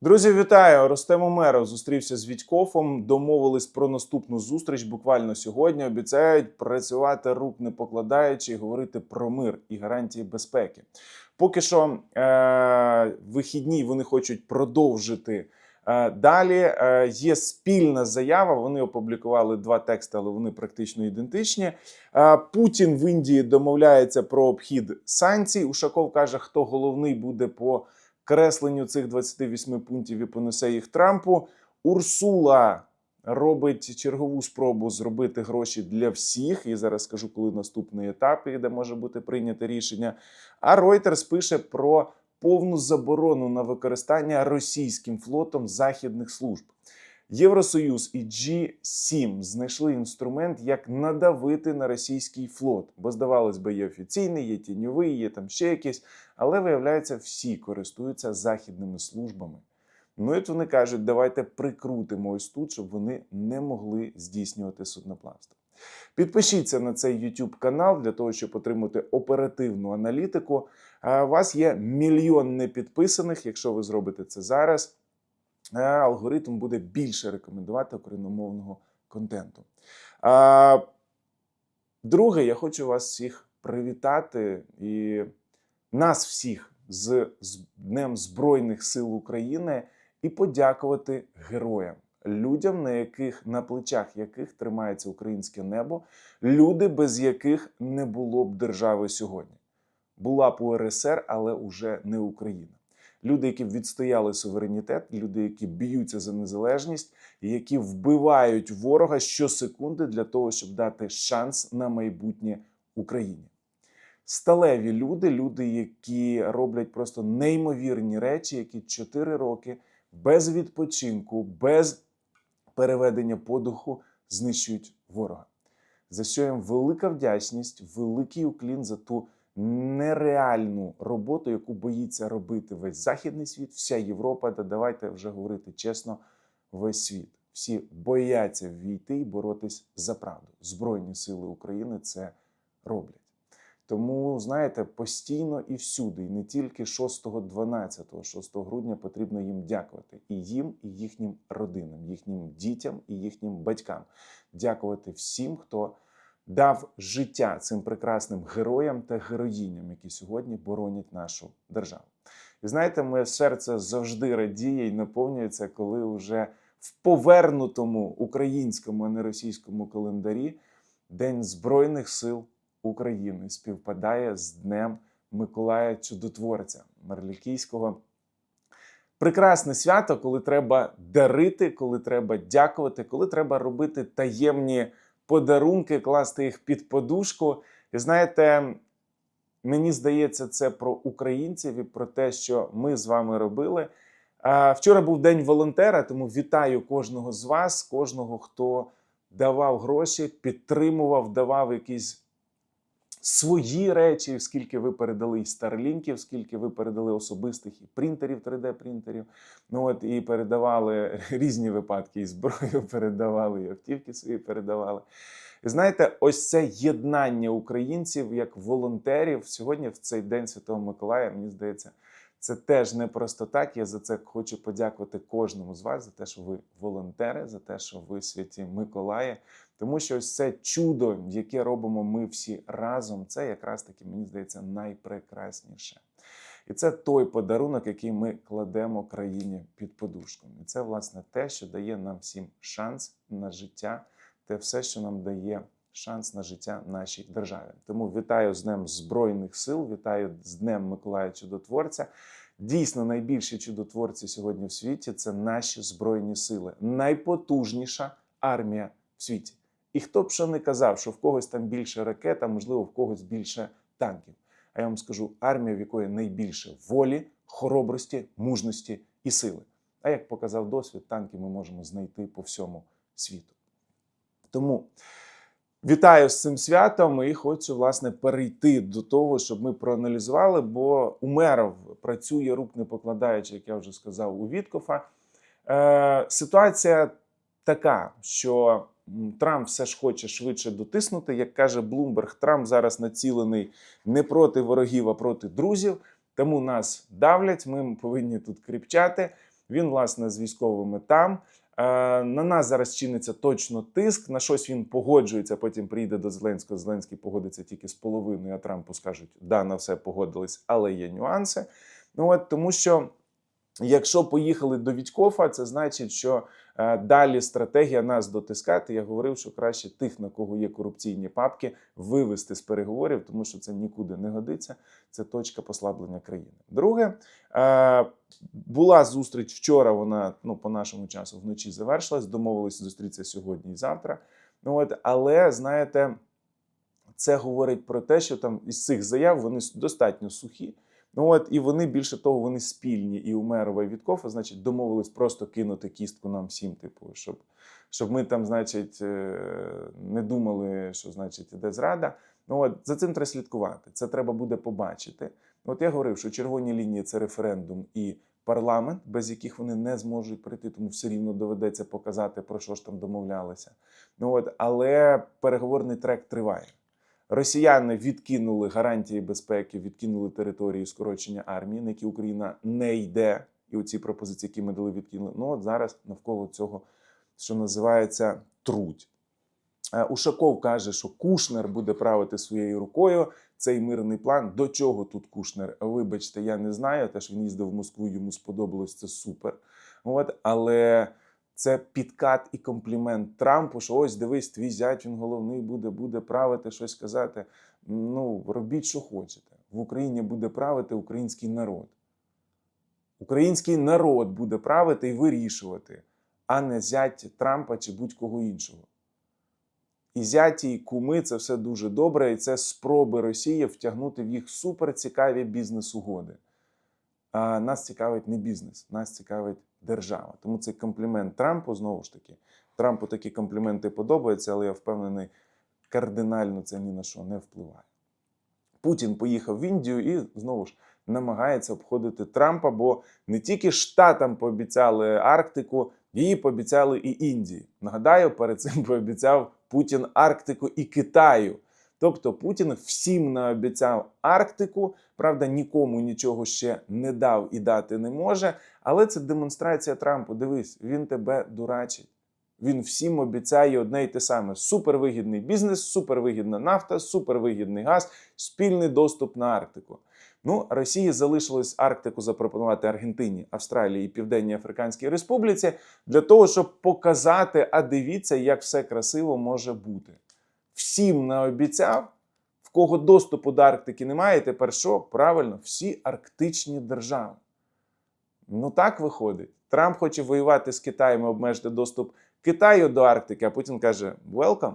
Друзі, вітаю! Ростем Умеров зустрівся з Вітькофом. Домовились про наступну зустріч буквально сьогодні. Обіцяють працювати рук не покладаючи говорити про мир і гарантії безпеки. Поки що е- вихідні вони хочуть продовжити. Е, Далі е, є спільна заява. Вони опублікували два тексти, але вони практично ідентичні. Е, Путін в Індії домовляється про обхід санкцій. Ушаков каже, хто головний буде по кресленню цих 28 пунктів і понесе їх Трампу. Урсула робить чергову спробу зробити гроші для всіх. І зараз скажу, коли наступний етап, і де може бути прийнято рішення. А Reuters пише про повну заборону на використання російським флотом західних служб. Євросоюз і G7 знайшли інструмент, як надавити на російський флот. Бо, здавалось би, є офіційний, є тіньовий, є там ще якийсь, але виявляється, всі користуються західними службами. Ну і от вони кажуть, давайте прикрутимо ось тут, щоб вони не могли здійснювати судноплавство. Підпишіться на цей YouTube канал для того, щоб отримати оперативну аналітику. А У вас є мільйон непідписаних. Якщо ви зробите це зараз, алгоритм буде більше рекомендувати україномовного контенту. Друге, я хочу вас всіх привітати і нас всіх з Днем Збройних сил України і подякувати героям, людям, на яких на плечах яких тримається українське небо, люди, без яких не було б держави сьогодні. Була б УРСР, але уже не Україна. Люди, які відстояли суверенітет, люди, які б'ються за незалежність, які вбивають ворога щосекунди для того, щоб дати шанс на майбутнє Україні. Сталеві люди, люди, які роблять просто неймовірні речі, які 4 роки без відпочинку, без переведення подуху знищують ворога. За що їм велика вдячність, великий уклін за ту нереальну роботу, яку боїться робити весь західний світ, вся Європа, та давайте вже говорити чесно, весь світ. Всі бояться ввійти і боротись за правду. Збройні сили України це роблять. Тому, знаєте, постійно і всюди, і не тільки 6, 12, 6 грудня потрібно їм дякувати і їм, і їхнім родинам, їхнім дітям і їхнім батькам. Дякувати всім, хто дав життя цим прекрасним героям та героїням, які сьогодні боронять нашу державу. І знаєте, моє серце завжди радіє і наповнюється, коли вже в повернутому українському, а не російському календарі День Збройних сил України співпадає з Днем Миколая Чудотворця Мерлікійського. Прекрасне свято, коли треба дарити, коли треба дякувати, коли треба робити таємні подарунки, класти їх під подушку. І знаєте, мені здається, це про українців і про те, що ми з вами робили. Вчора був день волонтера, тому вітаю кожного з вас, кожного, хто давав гроші, підтримував, давав якісь свої речі, скільки ви передали і старлінків, скільки ви передали особистих і принтерів, 3D-принтерів. Ну от і передавали різні випадки, і зброю передавали, і автівки свої передавали. І знаєте, ось це єднання українців як волонтерів сьогодні, в цей день Святого Миколая, мені здається, це теж не просто так. Я за це хочу подякувати кожному з вас за те, що ви волонтери, за те, що ви святі Миколаї. Тому що ось це чудо, яке робимо ми всі разом, це якраз таки, мені здається, найпрекрасніше. І це той подарунок, який ми кладемо країні під подушку. І це, власне, те, що дає нам всім шанс на життя, те все, що нам дає шанс на життя нашій державі. Тому вітаю з Днем Збройних сил, вітаю з Днем Миколая Чудотворця. Дійсно, найбільші чудотворці сьогодні в світі це наші збройні сили, найпотужніша армія в світі. І хто б що не казав, що в когось там більше ракет, а можливо, в когось більше танків. А я вам скажу армія, в якої найбільше волі, хоробрості, мужності і сили. А як показав досвід, танки ми можемо знайти по всьому світу. Тому вітаю з цим святом і хочу власне перейти до того, щоб ми проаналізували, бо Умеров працює рук не покладаючи, як я вже сказав, у Віткофа. Е, ситуація така, що Трамп все ж хоче швидше дотиснути. Як каже Блумберг, Трамп зараз націлений не проти ворогів, а проти друзів. Тому нас давлять. Ми повинні тут кріпчати. Він, власне, з військовими там. Е, На нас зараз чиниться точно тиск. На щось він погоджується. Потім прийде до Зеленського. Зеленський погодиться тільки з половиною, а Трампу скажуть, да, на все погодились, але є нюанси. Ну от тому що. Якщо поїхали до Вітькофа, це значить, що е, далі стратегія нас дотискати. Я говорив, що краще тих, на кого є корупційні папки, вивести з переговорів, тому що це нікуди не годиться. Це точка послаблення країни. Друге, е, була зустріч вчора. Вона ну по нашому часу вночі завершилась. Домовилися зустрітися сьогодні і завтра. Ну от, але знаєте, це говорить про те, що там із цих заяв вони достатньо сухі. Ну от і вони більше того, вони спільні і Умерова, і Віткофа, значить, домовились просто кинути кістку нам всім, типу, щоб, щоб ми там, значить, е, не думали, що значить іде зрада. Ну от за цим треба слідкувати. Це треба буде побачити. От я говорив, що червоні лінії це референдум і парламент, без яких вони не зможуть прийти, тому все рівно доведеться показати, про що ж там домовлялися. Ну от, але переговорний трек триває. Росіяни відкинули гарантії безпеки, відкинули території скорочення армії, на які Україна не йде. І оці пропозиції, які ми дали, відкинули. Ну от зараз навколо цього, що називається, труть. Е, Ушаков каже, що Кушнер буде правити своєю рукою. Цей мирний план. До чого тут Кушнер? Вибачте, я не знаю. Теж він їздив в Москву, йому сподобалось це супер. От, але це підкат і комплімент Трампу, що ось дивись, твій зять, він головний буде, буде правити щось казати. Ну, робіть, що хочете. В Україні буде правити український народ. Український народ буде правити і вирішувати, а не зять Трампа чи будь-кого іншого. І зяті, і куми це все дуже добре, і це спроби Росії втягнути в їх суперцікаві бізнес-угоди. А нас цікавить не бізнес, нас цікавить держава. Тому цей комплімент Трампу знову ж таки. Трампу такі компліменти подобаються, але я впевнений, кардинально це ні на що не впливає. Путін поїхав в Індію і знову ж намагається обходити Трампа, бо не тільки Штатам пообіцяли Арктику, її пообіцяли і Індії. Нагадаю, перед цим пообіцяв Путін Арктику і Китаю. Тобто Путін всім наобіцяв Арктику, правда, нікому нічого ще не дав і дати не може. Але це демонстрація Трампу. Дивись, він тебе дурачить. Він всім обіцяє одне й те саме: супервигідний бізнес, супервигідна нафта, супервигідний газ, спільний доступ на Арктику. Ну, Росії залишилось Арктику запропонувати Аргентині, Австралії і Південній Африканській Республіці для того, щоб показати, а дивіться, як все красиво може бути. Всім наобіцяв, в кого доступу до Арктики немає, тепер що? Правильно, всі арктичні держави. Ну так виходить. Трамп хоче воювати з Китаєм і обмежити доступ Китаю до Арктики, а Путін каже: Welcome.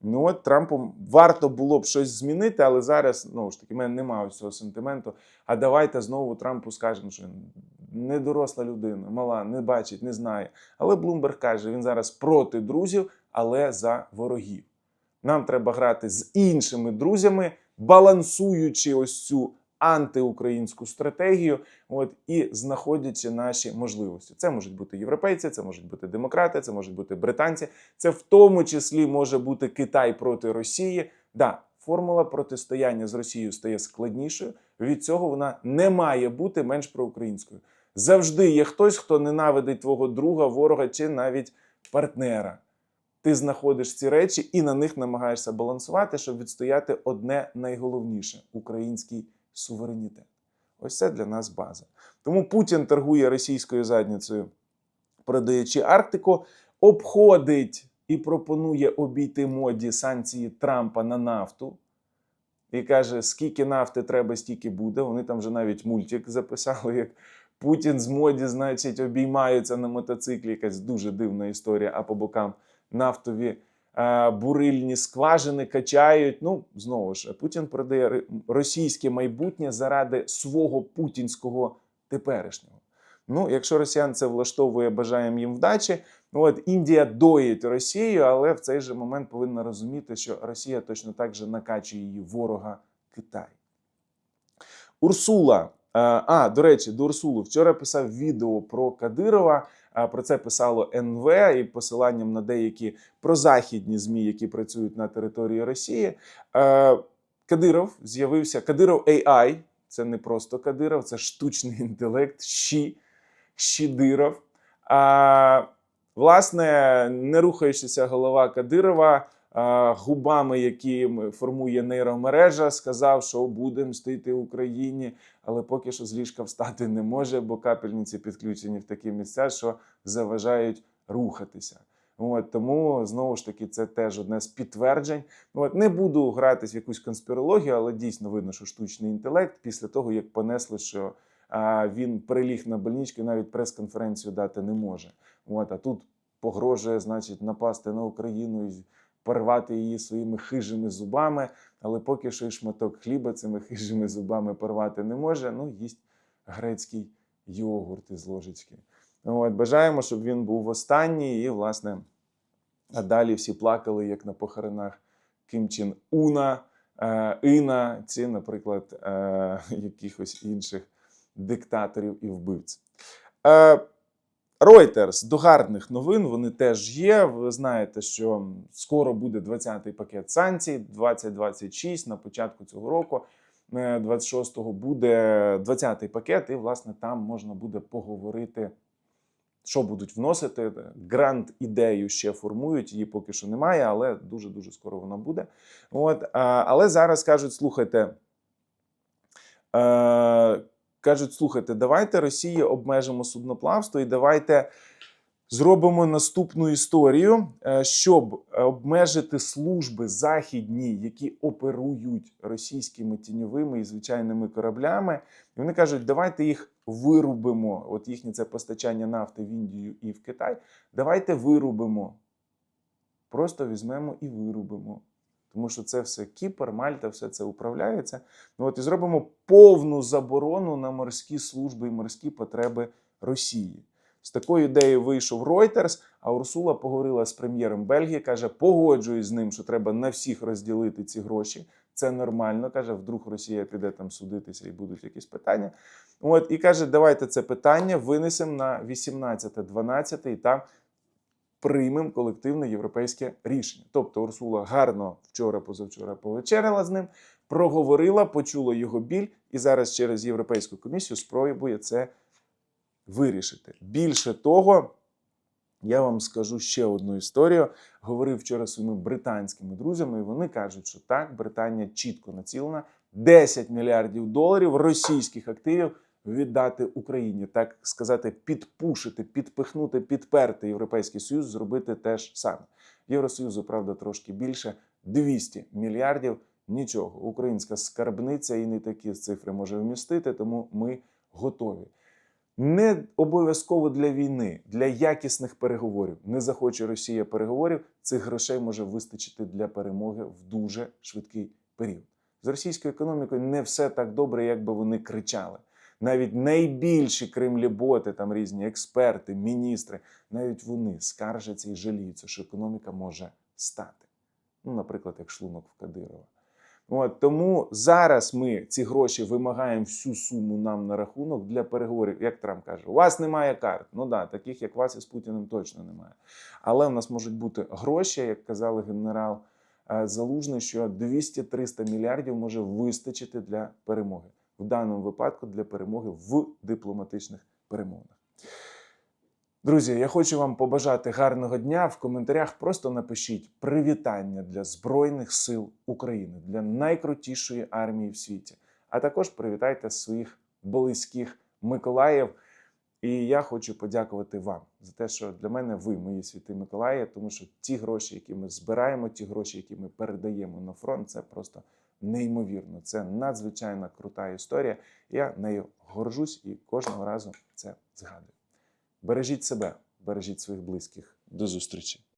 Ну от Трампу варто було б щось змінити, але зараз знову ж таки в мене немає цього сентименту. А давайте знову Трампу скажемо, що він недоросла людина, мала, не бачить, не знає. Але Блумберг каже, він зараз проти друзів, але за ворогів. Нам треба грати з іншими друзями, балансуючи ось цю антиукраїнську стратегію, от і знаходячи наші можливості. Це можуть бути європейці, це можуть бути демократи, це можуть бути британці. Це в тому числі може бути Китай проти Росії. Да, формула протистояння з Росією стає складнішою. Від цього вона не має бути менш проукраїнською. Завжди є хтось, хто ненавидить твого друга, ворога чи навіть партнера. Ти знаходиш ці речі і на них намагаєшся балансувати, щоб відстояти одне найголовніше український суверенітет. Ось це для нас база. Тому Путін торгує російською задницею, продаючи Арктику, обходить і пропонує обійти моді санкції Трампа на нафту. І каже, скільки нафти треба, стільки буде. Вони там вже навіть мультик записали, як Путін з моді, значить, обіймаються на мотоциклі. Якась дуже дивна історія, а по бокам нафтові е, бурильні скважини качають. Ну, знову ж, Путін продає російське майбутнє заради свого путінського теперішнього. Ну, якщо росіян це влаштовує, бажаємо їм вдачі. Ну, от Індія доїть Росію, але в цей же момент повинна розуміти, що Росія точно так же накачує її ворога Китай. Урсула. е, А, до речі, до Урсулу вчора писав відео про Кадирова. Про це писало НВ і посиланням на деякі прозахідні ЗМІ, які працюють на території Росії. Е, Кадиров з'явився Кадиров AI. Це не просто Кадиров, це штучний інтелект. ЩІ. Щідиров. А, власне, не рухаючися голова Кадирова. Губами, які формує нейромережа, сказав, що будемо мстити Україні, але поки що з ліжка встати не може, бо капельниці підключені в такі місця, що заважають рухатися. От, тому знову ж таки це теж одне з підтверджень. От, не буду гратись в якусь конспірологію, але дійсно видно, що штучний інтелект після того, як понесли, що а, він переліг на больнички, навіть прес-конференцію дати не може. От, а тут погрожує, значить, напасти на Україну і порвати її своїми хижими зубами. Але поки що і шматок хліба цими хижими зубами порвати не може. Ну, їсть грецький йогурт із ложечки. От, бажаємо, щоб він був останній, і, власне, а далі всі плакали, як на похоронах Ким Чен Уна, е, Іна, ці, наприклад, е, якихось інших диктаторів і вбивців. Е, Reuters до гарних новин вони теж є. Ви знаєте, що скоро буде 20-й пакет санкцій, 2026 на початку цього року. е, 26-го буде 20-й пакет, і власне там можна буде поговорити, що будуть вносити. Грант ідею ще формують, її поки що немає, але дуже дуже скоро вона буде. От, але зараз кажуть: слухайте. Кажуть, слухайте, давайте Росії обмежимо судноплавство і давайте зробимо наступну історію, е, щоб обмежити служби західні, які оперують російськими тіньовими і звичайними кораблями. І вони кажуть, давайте їх вирубимо. От їхнє це постачання нафти в Індію і в Китай. Давайте вирубимо. Просто візьмемо і вирубимо. Тому що це все Кіпр, Мальта, все це управляється. Ну от і зробимо повну заборону на морські служби і морські потреби Росії. З такою ідеєю вийшов Reuters, а Урсула поговорила з прем'єром Бельгії, каже, погоджуюсь з ним, що треба на всіх розділити ці гроші. Це нормально. каже, вдруг Росія піде там судитися і будуть якісь питання. От і каже, давайте це питання винесемо на 18-12 і там приймемо колективне європейське рішення. Тобто Урсула гарно вчора, позавчора повечеряла з ним, проговорила, почула його біль, і зараз через Європейську комісію спробує це вирішити. Більше того, я вам скажу ще одну історію. Говорив вчора своїми британськими друзями, і вони кажуть, що так, Британія чітко націлена 10 мільярдів доларів російських активів віддати Україні, так сказати, підпушити, підпихнути, підперти Європейський Союз, зробити те ж саме. Євросоюзу, правда, трошки більше 200 мільярдів. Нічого, українська скарбниця і не такі цифри може вмістити, тому ми готові. Не обов'язково для війни, для якісних переговорів. Не захоче Росія переговорів, цих грошей може вистачити для перемоги в дуже швидкий період. З російською економікою не все так добре, як би вони кричали. Навіть найбільші кремліботи, там різні експерти, міністри, навіть вони скаржаться і жаліються, що економіка може стати. Ну, наприклад, як шлунок в Кадирова. От, тому зараз ми ці гроші вимагаємо всю суму нам на рахунок для переговорів. Як Трамп каже, у вас немає карт. Ну да, таких як вас із Путіним точно немає. Але в нас можуть бути гроші, як казали генерал е, Залужний, що 200-300 мільярдів може вистачити для перемоги. В даному випадку для перемоги в дипломатичних перемовинах. Друзі, я хочу вам побажати гарного дня. В коментарях просто напишіть привітання для Збройних сил України, для найкрутішої армії в світі. А також привітайте своїх близьких Миколаїв. І я хочу подякувати вам за те, що для мене ви, мої святи Миколаї, тому що ті гроші, які ми збираємо, ті гроші, які ми передаємо на фронт, це просто неймовірно. Це надзвичайно крута історія. Я нею горжусь і кожного разу це згадую. Бережіть себе, бережіть своїх близьких. До зустрічі!